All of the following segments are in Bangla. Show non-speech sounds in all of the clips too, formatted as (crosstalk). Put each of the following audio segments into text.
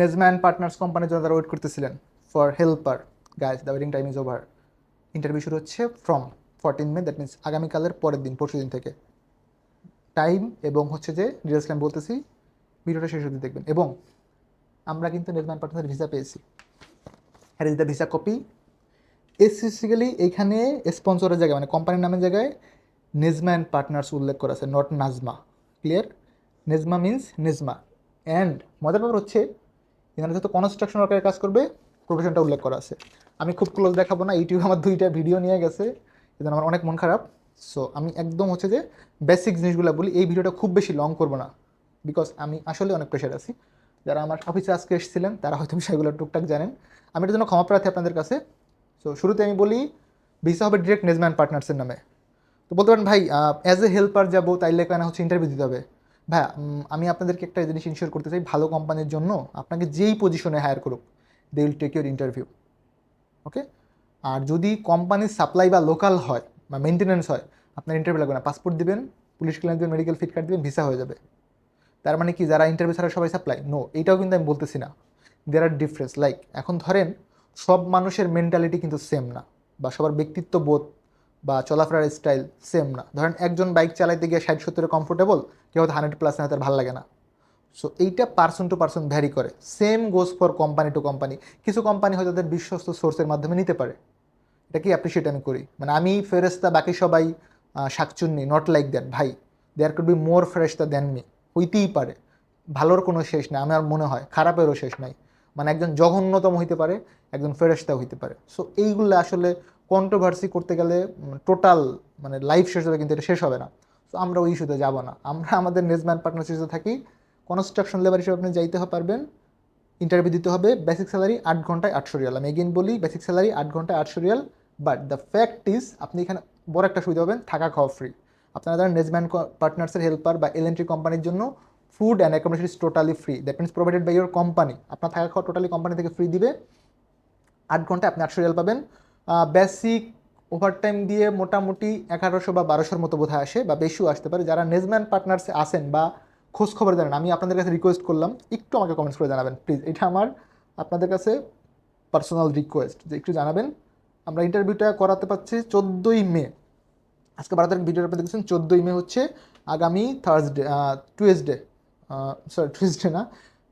নেজম্যান পার্টনার্স কোম্পানির জন্য তারা ওয়েট করতেছিলেন for helper guys the waiting time is over interview শুরু হচ্ছে from fourteen May that means আগামীকালের পরের দিন, পরশু দিন থেকে। টাইম এবং হচ্ছে যে ডিটেলস আমি বলতেছি, ভিডিওটা শেষ অবধি দেখবেন। এবং আমরা কিন্তু নেজম্যান পার্টনার্সের ভিসা পেয়েছি। Here is the visa copy specifically এইখানে স্পন্সরের জায়গায় মানে কোম্পানির নামের জায়গায় নেজম্যান পার্টনার্স উল্লেখ করা আছে not Nesma clear Nesma means Nesma and মজার ব্যাপার হচ্ছে এখানে যত কনস্ট্রাকশন ওয়ার্কারের কাজ করবে প্রফেশনটা উল্লেখ করা আছে। আমি খুব ক্লোজ দেখাবো না, ইউটিউবে আমার দুইটা ভিডিও নিয়ে গেছে এজন্য আমার অনেক মন খারাপ। সো আমি একদম হচ্ছে যে বেসিক জিনিসগুলো বলি, এই ভিডিওটা খুব বেশি লং করব না বিকজ আমি আসলে অনেক প্রেশার আছি। যারা আমার অফিসে আজকে এসেছিলেন, তারা হয়তো বিষয়গুলো টুকটাক জানেন। আমি এটার জন্য ক্ষমা প্রার্থী আপনাদের কাছে। সো শুরুতে আমি বলি ভিসা হবে ডিরেক্ট নেজম্যান পার্টনার্সের নামে। তো বলতে পারেন, ভাই অ্যাজ এ হেল্পার যাব, তাইলে কেন হচ্ছে ইন্টারভিউ দিতে হবে? ভাই আমি আপনাদেরকে একটা জিনিস ইনশিওর করতে চাই, ভালো কোম্পানির জন্য আপনাকে যেই পজিশনে হায়ার করুক they will take your interview okay আর যদি কোম্পানির সাপ্লাই বা লোকাল হয়, বা মেনটেন্যান্স হয়, আপনার ইন্টারভিউ লাগবে না পাসপোর্ট দিবেন পুলিশ ক্লিয়ার দেবেন মেডিকেল ফিট কার্ড দেবেন ভিসা হয়ে যাবে। তার মানে কি, যারা ইন্টারভিউ ছাড়া সবাই সাপ্লাই নো এইটাও কিন্তু আমি বলতেছি না। দের আর ডিফারেন্স লাইক এখন ধরেন, সব মানুষের মেন্টালিটি কিন্তু সেম না, বা সবার ব্যক্তিত্ব বোধ বা চলাফেরার স্টাইল সেম না। ধরেন একজন বাইক চালাইতে গিয়ে ষাট সত্তরে কমফোর্টেবল কেউ হয়তো হান্ড্রেড প্লাস না তার ভালো লাগে না। সো এইটা পার্সন টু পার্সন ভ্যারি করে। Same goes for company to company কিছু কোম্পানি হয়তো তাদের বিশ্বস্ত সোর্সের মাধ্যমে নিতে পারে। এটা কি অ্যাপ্রিসিয়েট আমি করি? মানে আমি ফেরেস্তা বাকি সবাই শাকচুন্নি নট লাইক দ্যাট ভাই। দেয়ার কুড বি মোর ফ্রেশতা দেন মি হইতেই পারে। ভালোর কোনো শেষ নেই। আমার মনে হয় খারাপেরও শেষ নাই। মানে একজন জঘন্যতম হইতে পারে, একজন ফেরেস্তা হইতে পারে। সো এইগুলো আসলে কন্ট্রোভার্সি করতে গেলে টোটাল মানে লাইফ শেষ হবে কিন্তু এটা শেষ হবে না। তো আমরা ওই ইস্যুতে যাব না। আমরা (laughs) আমাদের নেজম্যান পার্টনারশিপে থাকি। কনস্ট্রাকশন লেবার হিসেবে আপনি যাইতে পারবেন। ইন্টারভিউ দিতে হবে। বেসিক স্যালারি আট ঘন্টায় আটশো রিয়াল। আমি এগেন বলি বেসিক স্যালারি আট ঘন্টায় আটশো Real. But the fact is আপনি এখানে বড় একটা সুবিধা পাবেন, থাকা খাওয়া ফ্রি আপনারা যারা নেজম্যান পার্টনার্সের হেল্পার বা এলএনটি কোম্পানির জন্য food and accommodation is totally free that means provided by your company আপনার থাকা খাওয়া টোটালি কোম্পানি থেকে ফ্রি দিবে। আট ঘন্টায় আপনি আটশো রিয়াল পাবেন। বেসিক ওভারটাইম দিয়ে মোটামুটি এগারোশো বা বারোশোর মতো বোধহয় আসে বা বেশিও আসতে পারে। যারা নেজম্যান পার্টনার্সে আসেন বা খোঁজ খবর জানেন, আমি আপনাদের কাছে রিকোয়েস্ট করলাম, একটু আমাকে কমেন্টস করে জানাবেন প্লিজ এটা আমার, আপনাদের কাছে পার্সোনাল রিকোয়েস্ট যে একটু জানাবেন। আমরা ইন্টারভিউটা করাতে পারছি চোদ্দোই মে। আজকে বারো তারিখ, ভিডিওটা আপনি দেখছেন, চোদ্দোই মে হচ্ছে আগামী থার্সডে টুয়েসডে সরি টুয়েসডে না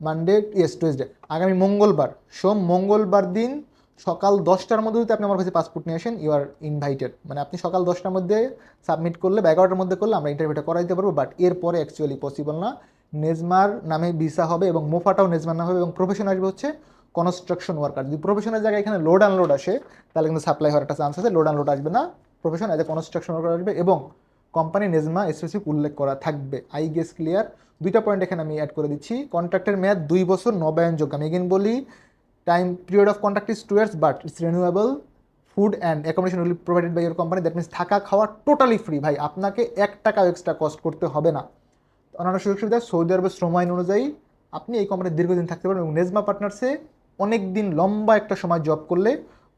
মানডে ইয়েস টুয়েসডে আগামী মঙ্গলবার, সোম মঙ্গলবার দিন সকাল দশটার মধ্যে যদি আপনি আমার কাছে পাসপোর্ট নিয়ে আসেন ইউ আর ইনভাইটেড মানে আপনি সকাল দশটার মধ্যে সাবমিট করলে বা এগারোটার মধ্যে করলে আমরা ইন্টারভিউটা করাই দিতে পারব বাট এরপরে অ্যাকচুয়ালি পসিবল না। নেজমার নামে ভিসা হবে এবং মোফাটাও নেজমার নাম হবে এবং প্রফেশন আসবে হচ্ছে কনস্ট্রাকশন ওয়ার্কার যদি প্রফেশনের জায়গায় এখানে লোড আনলোড আসে, তাহলে কিন্তু সাপ্লাই হওয়ার একটা চান্স আছে লোড আনলোড আসবে না profession as a construction worker আসবে এবং কোম্পানি নেজমা স্পেসিফিক উল্লেখ করা থাকবে। আই গেস ক্লিয়ার দুইটা পয়েন্ট এখানে আমি অ্যাড করে দিচ্ছি। কন্ট্রাক্টের মেয়াদ দুই বছর নবায়নযোগ্য। আমি এগেন বলি time period of contract is two years but it's renewable food and accommodation will provided by your company that means থাকা খাওয়া টোটালি ফ্রি ভাই, আপনাকে এক টাকাও এক্সট্রা কস্ট করতে হবে না। অন্যান্য সুযোগ সুবিধা, সৌদি আরবের শ্রম আইন অনুযায়ী আপনি এই কোম্পানির দীর্ঘদিন থাকতে পারবেন এবং নেজমা পার্টনার্সে অনেক দিন লম্বা একটা সময় জব করলে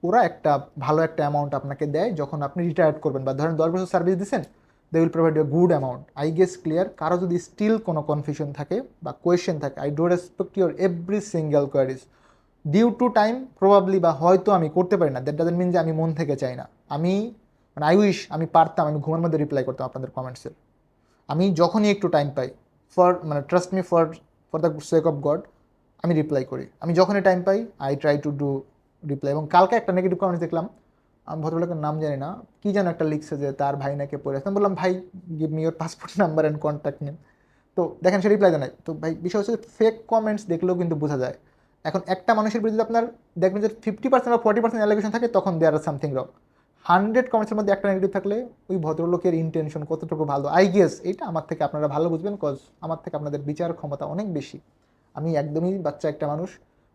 ওরা একটা ভালো একটা অ্যামাউন্ট আপনাকে দেয়। যখন আপনি রিটায়ার্ড করবেন বা ধরেন দশ বছর সার্ভিস দিচ্ছেন they will provide a good amount I guess clear কারও যদি স্টিল কোনো কনফিউশন থাকে বা কোয়েশ্চেন থাকে I do respect your every single queries due to time probably বা হয়তো আমি করতে পারি না দ্যাট ডাজেন্ট মিন যে আমি মন থেকে চাই না। আমি মানে আই উইশ আমি পারতাম, আমি ঘুমের মধ্যে রিপ্লাই করতাম আপনাদের কমেন্টসের আমি যখনই একটু টাইম পাই ফর মানে trust me for for the sake of God আমি রিপ্লাই করি। আমি যখনই time pi I try to do reply এবং কালকে একটা নেগেটিভ কমেন্টস দেখলাম, আমি ভদ্রলোকের নাম জানি না, কী যেন একটা লিখছে যে তার ভাই নাকি পড়ে আসতে বললাম, ভাই give me your passport number and contact name তো দেখেন, সে রিপ্লাই জানাই তো ভাই, বিষয় হচ্ছে ফেক কমেন্টস দেখলেও কিন্তু বোঝা যায়। এখন একটা মানুষের বিরুদ্ধে আপনার দেখবেন যে ফিফটি পার্সেন্ট বা ফর্টি পার্সেন্ট অ্যালিগেশন থাকে, তখন দেয়ার আর সামথিং রং হান্ড্রেড কমেন্টসের মধ্যে একটা নেগেটিভ থাকলে ওই ভদ্রলোকের ইন্টেনশন কতটুকু ভালো? আই গেস এটা আমার থেকে আপনারা ভালো বুঝবেন কজ আমার থেকে আপনাদের বিচার ক্ষমতা অনেক বেশি। আমি একদমই বাচ্চা একটা মানুষ।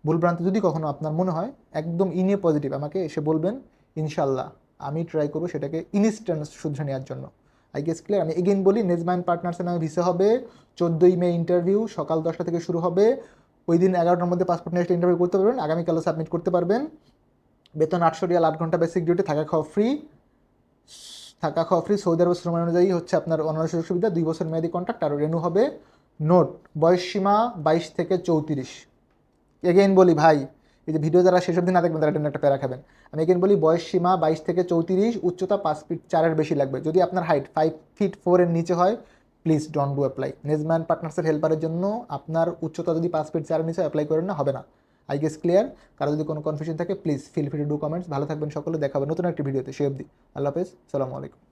ভুলভ্রান্ত যদি কখনো আপনার মনে হয়, একদম ইনে পজিটিভ আমাকে এসে বলবেন, ইনশাল্লাহ, আমি ট্রাই করব সেটাকে ইনস্ট্যান্ট শুধরে নেওয়ার জন্য। আই গেস ক্লিয়ার আমি এগেন বলি নেজমাইন পার্টনার্সের নামে ভিসা হবে, চোদ্দোই মে ইন্টারভিউ সকাল দশটা থেকে শুরু হবে। ওই দিন এগারোটার মধ্যে পাসপোর্ট নিয়ে ইন্টারভিউ করতে পারবেন। আগামীকালও সাবমিট করতে পারবেন। বেতন আটশো রিয়াল, আট ঘণ্টা বেসিক ডিউটি থাকা খাওয়া ফ্রি থাকা খাওয়া ফ্রি সৌদি আরব শ্রম অনুযায়ী হচ্ছে আপনার অন্যান্য সুযোগ সুবিধা, দুই বছর মেয়াদি কন্ট্রাক্ট আর রেনু হবে। নোট বয়স সীমা বাইশ থেকে চৌত্রিশ। এগেইন বলি ভাই, এই যে ভিডিও যারা শেষ অবধি না দেখবেন, তারা একটা প্যারা খাবেন। আমি এগেইন বলি, বয়স সীমা বাইশ থেকে চৌত্রিশ, উচ্চতা পাঁচ ফিট চারের বেশি লাগবে। যদি আপনার হাইট ফাইভ ফিট ফোরের নিচে হয় please don't do apply Nesma পার্টনার্সের হেল্পারের জন্য আপনার উচ্চতা যদি পাঁচ ফিট চার নিচে অ্যাপ্লাই করেন না, হবে না। আই গেস ক্লিয়ার কারও যদি কোনো কনফিউশন থাকে please feel free do comments ভালো থাকবেন সকলে দেখাবেন নতুন একটি ভিডিওতে সে অব্দি আল্লাহ হাফেজ। সালামু আলাইকুম।